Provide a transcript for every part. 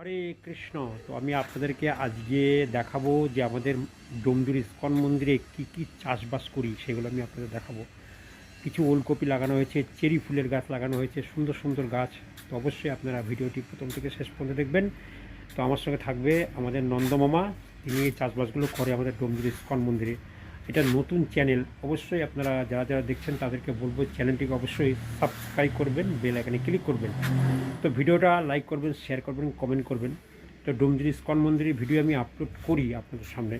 হরে কৃষ্ণ, তো আমি আপনাদেরকে আজকে দেখাবো যে আমাদের ডোমজুর ইস্কন মন্দিরে কি কি চাষবাস করি, সেগুলো আমি আপনাদের দেখাবো। কিছু ওলকপি লাগানো হয়েছে, চেরি ফুলের গাছ লাগানো হয়েছে, সুন্দর সুন্দর গাছ। তো অবশ্যই আপনারা ভিডিওটি প্রথম থেকে শেষ পর্যন্ত দেখবেন। তো আমার সঙ্গে থাকবে আমাদের নন্দমামা, তিনি এই চাষবাসগুলো করে আমাদের ডোমজুর ইস্কন মন্দিরে। এটা নতুন চ্যানেল। অবশ্যই আপনারা যারা যারা দেখছেন তাদেরকে বলব চ্যানেলটিকে অবশ্যই সাবস্ক্রাইব করবেন, বেল আইকনে ক্লিক করবেন। তো ভিডিওটা লাইক করবেন, শেয়ার করবেন, কমেন্ট করবেন। তো ডোমজুরি ইস্কন মন্দিরের ভিডিও আমি আপলোড করি আপনাদের সামনে।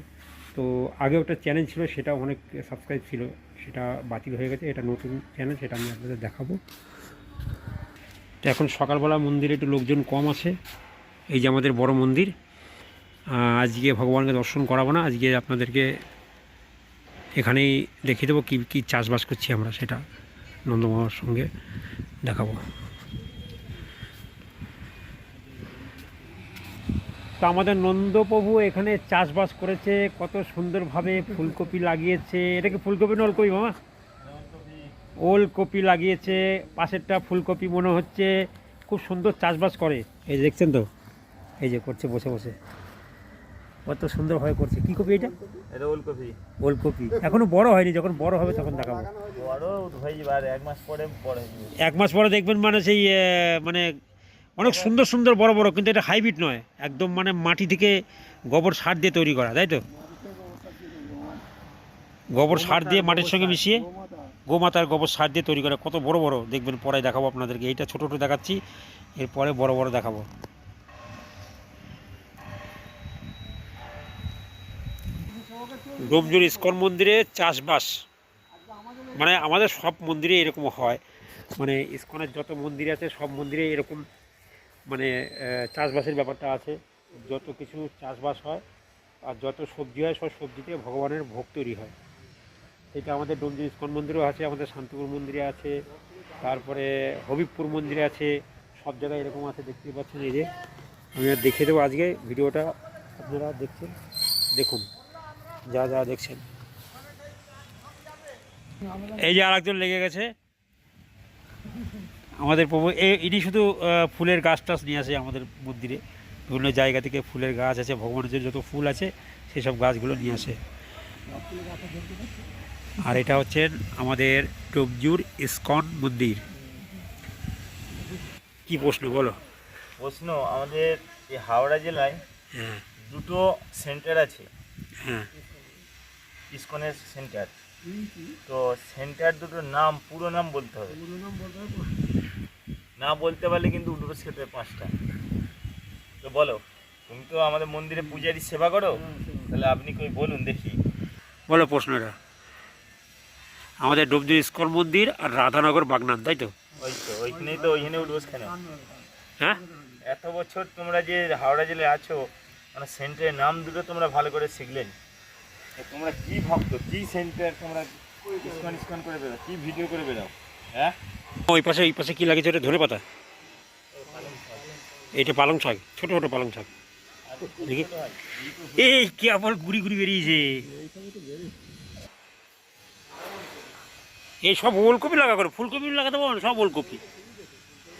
তো আগে একটা চ্যানেল ছিল, সেটা অনেক সাবস্ক্রাইব ছিল, সেটা বাতিল হয়ে গেছে। এটা নতুন চ্যানেল, সেটা আমি আপনাদের দেখাবো। তো এখন সকালবেলা মন্দিরে একটু লোকজন কম আছে। এই যে আমাদের বড় মন্দির। আজকে ভগবানকে দর্শন করাবো না, আজকে আপনাদেরকে এখানেই দেখিয়ে দেবো কী কী চাষবাস করছি আমরা সেটা নন্দমামার সঙ্গে দেখাবো। তো আমাদের নন্দপ্রভু এখানে চাষবাস করেছে কত সুন্দরভাবে ফুলকপি লাগিয়েছে। এটা কি ফুলকপি না ওলকপি মামা? ওলকপি লাগিয়েছে পাশেরটা ফুলকপি মনে হচ্ছে খুব সুন্দর চাষবাস করে। এই যে দেখছেন তো? এই যে করছে বসে বসে। কত সুন্দরভাবে করছে। কী কপি এটা? এটা ওলকপি। ওলকপি। এখনও বড় হয়নি যখন বড় হবে তখন দেখাবো। বড় হয়ে যাবে আর এক মাস পরে বড় হয়ে এক মাস পরে দেখবেন মানে সেই মানে অনেক সুন্দর সুন্দর বড় বড় কিন্তু এটা হাইব্রিড নয়। একদম মানে মাটি থেকে গোবর সার দিয়ে তৈরি করা তাই তো? গোবর সার দিয়ে মাটির সঙ্গে মিশিয়ে গোমাতার গোবর সার দিয়ে তৈরি করা কত বড় বড়। দেখবেন পরে দেখাবো আপনাদেরকে। এইটা ছোট ছোট দেখাচ্ছি এরপরে বড় বড় দেখাবো। ডোমজুর ইস্কন মন্দিরে চাষবাস। মানে আমাদের সব মন্দিরে এরকম হয়। মানে ইস্কনের যত মন্দির আছে, সব মন্দিরে এরকম মানে চাষবাসের ব্যাপারটা আছে। যত কিছু চাষবাস হয় আর যত সবজি হয়, সব সবজিতে ভগবানের ভোগ তৈরি হয়। এটা আমাদের ডোমজি ইস্কন মন্দিরও আছে, আমাদের শান্তিপুর মন্দিরে আছে, তারপরে হবিবপুর মন্দিরে আছে, সব জায়গায় এরকম আছে, দেখতে পাচ্ছেন এই যে। আমি আর দেখিয়ে দেবো আজকে ভিডিওটা, আপনারা দেখছেন, দেখুন। যা যা দেখছেন। এই যে আরেকজন লেগে গেছে। আমাদের প্রভু এ- ইনি শুধু ফুলের গাছ টাছ নিয়ে আসে আমাদের মন্দিরে। বিভিন্ন জায়গা থেকে ফুলের গাছ আছে ভগবানের যত ফুল আছে সেসব গাছগুলো নিয়ে আসে। আর এটা হচ্ছে আমাদের টবজুর ইস্কন মন্দির। কি প্রশ্ন বলো? প্রশ্ন আমাদের এই হাওড়া জেলায় হ্যাঁ। দুটো সেন্টার আছে। হ্যাঁ। ইসকনের সেন্টার। তো সেন্টার দুটোর নাম পুরো নাম বলতে হবে। না বলতে পারলে কিন্তু দুটো সেটে পাঁচটা। তো বলো তুমি তো আমাদের মন্দিরে পূজারি সেবা করো? তাহলে আপনি কই বলুন দেখি। বলো প্রশ্নটা আমাদের ডোবজুর ইস্কন মন্দির আর রাধানগর বাগনান তাই তো? ওই তো ওইখানেই তো ওইখানে উঠবো কেন হ্যাঁ? এত বছর তোমরা যে হাওড়া জেলায় আছো মানে সেন্টারের নাম দুটো তোমরা ভালো করে শিখলেন। তোমরা কি ভাবতো কি সেন্টার তোমরা ইস্কন ইস্কন করে বেরো কি ভিডিও করে বেরাও হ্যাঁ? ওই পাশে ওই পাশে কি লাগিয়েছে? ওটা ধরে পাতা এটা পালং শাক, ছোট ছোট পালং শাক। এই কি আবার গুড়ি গুড়ি বেরিয়েছে। এই সব ওলকপি লাগা করে। ফুলকপি লাগাতে পারব না? সব ওলকপি।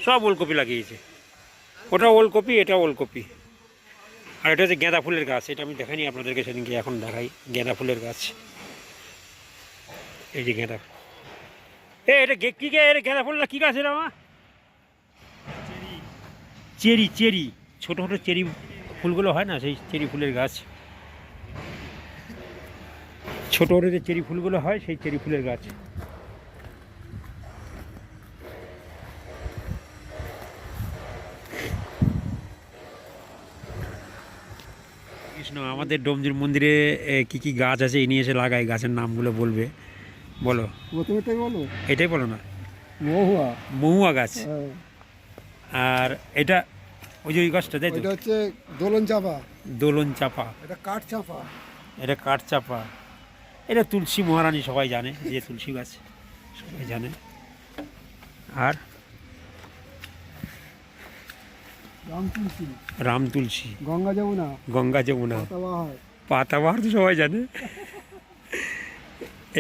সব ওলকপি লাগিয়েছে। ওটা ওলকপি, এটা ওলকপি। আর এটা হচ্ছে গাঁদা ফুলের গাছ, এটা আমি দেখাইনি আপনাদেরকে সেদিনকে, এখন দেখাই। গাঁদা ফুলের গাছ। এই যে গাঁদা এ, এটা কি গে? এটা গাঁদা ফুল না কি গাছ এটা মা? Cherry cherry. ছোটো ছোটো চেরি ফুলগুলো হয় না, সেই চেরি ফুলের গাছ। ছোটো, ছোট যে চেরি ফুলগুলো হয়, সেই চেরি ফুলের গাছ। কৃষ্ণ আমাদের ডোমজুর মন্দিরে এ, কি কি গাছ আছে এই নিয়ে এসে লাগাই গাছের নামগুলো বলবে। বলো। প্রথমেটাই বলো? এটাই বলো না। মহুয়া। মহুয়া গাছ। হ্যাঁ, আর এটা ওই যে ওই গাছটা তাই এটা হচ্ছে দোলন চাপা। দোলন চাপা। এটা কাঠ চাপা। এটা কাঠ চাপা। এটা তুলসী মহারানী সবাই জানে যে তুলসী গাছ সবাই জানে। আর রাম তুলসী। গঙ্গা যমুনা। গঙ্গা যমুনা। পাতাবাহার। তো সবাই জানে।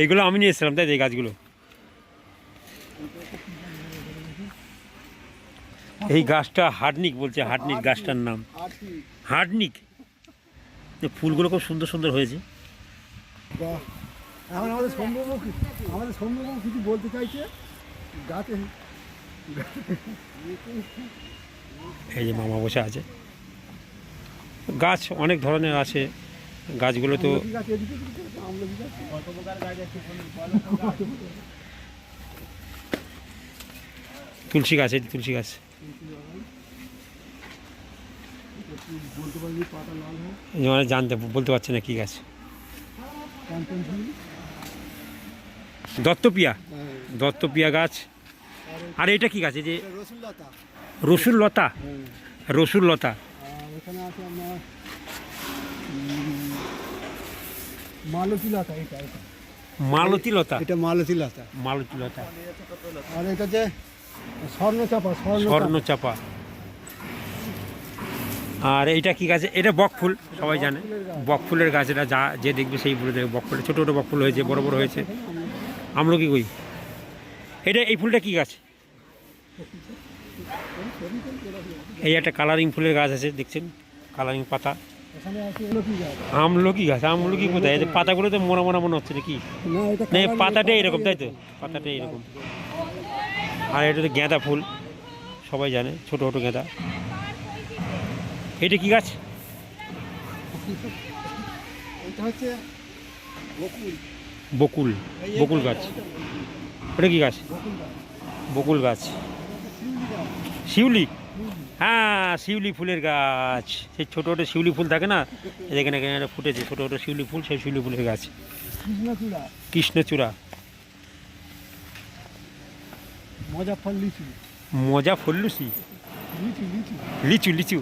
এইগুলো আমি নিয়ে এসেছিলাম তাই এই গাছগুলো? এই গাছটা হার্ডনিক বলছে হার্ডনিক গাছটার নাম। আর কি হার্ডনিক যে ফুলগুলো খুব সুন্দর সুন্দর হয়েছে। এখন আমাদের আমাদের কিছু বলতে চাইছে? গাছে এই যে মামা বসে আছে। গাছ অনেক ধরনের আছে। গাছগুলো তো তুলসী গাছ, এই তুলসী গাছ। মানে জানতে, বলতে পারছি না কী গাছ। দত্তপিয়া। দত্তপিয়া গাছ। আর এটা কি গাছ? এই যে রসুন লতা। রসুন লতা। আর এখানে আছে আপনার মালতী লতা এটা এটা। মালতী লতা। এটা মালতী লতা। মালতী লতা। আর এটা যে স্বর্ণ চাপা স্বর্ণ স্বর্ণ চাপা। আর এইটা কি গাছ? এটা বকফুল সবাই জানে। বকফুলের গাছ। এটা যা যে দেখবে সেই বলে দেবে বকফুল ছোটো ছোটো বকফুল হয়েছে বড় বড় হয়েছে। আমলকি কই এটা এই ফুলটা কি গাছ? এই একটা কালারিং ফুলের গাছ আছে, দেখছেন? কালারিং পাতা। আমলকি গাছ আমলকি কোথায়? এই পাতাগুলো তো মোনা মোনা মনে হচ্ছে নাকি? না এটা পাতাটা এরকম, তাই তো? পাতাটা এরকম। আর এটা তো গাঁদা ফুল, সবাই জানে, ছোট ছোট গাঁদা। এটা কি গাছ? বকুল। বকুল গাছ। ওটা কি গাছ? বকুল গাছ। শিউলি? হ্যাঁ শিউলি ফুলের গাছ। সেই ছোটো ছোটো শিউলি ফুল থাকে না? এখানে এখানে একটা ফুটেছে ছোটো ছোটো শিউলি ফুল সেই শিউলি ফুলের গাছ। কৃষ্ণচূড়া। মজা ফল্লুসি লিচু। লিচু লিচু।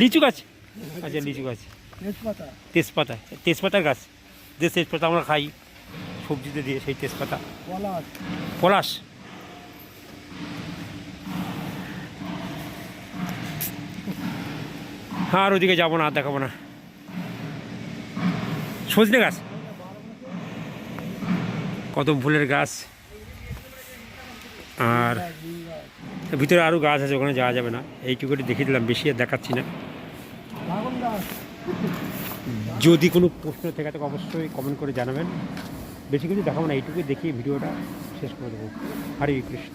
লিচু গাছ? আচ্ছা লিচু গাছ। তেজপাতা। তেজপাতা। তেজপাতার গাছ। যে তেজপাতা আমরা খাই সবজিতে দিয়ে সেই তেজপাতা। পলাশ। পলাশ। আর ওদিকে যাব না, আর দেখাবো না। সজনে গাছ? কদম ফুলের গাছ। আর ভিতরে আরও গাছ আছে, ওখানে যাওয়া যাবে না। এইটুকুটি দেখিয়ে দিলাম, বেশি আর দেখাচ্ছি না। যদি কোনো প্রশ্ন থেকে থাকে, অবশ্যই কমেন্ট করে জানাবেন। বেশি কিছু দেখাবো না, এইটুকুই দেখিয়ে ভিডিওটা শেষ করে দেবো। হরে কৃষ্ণ।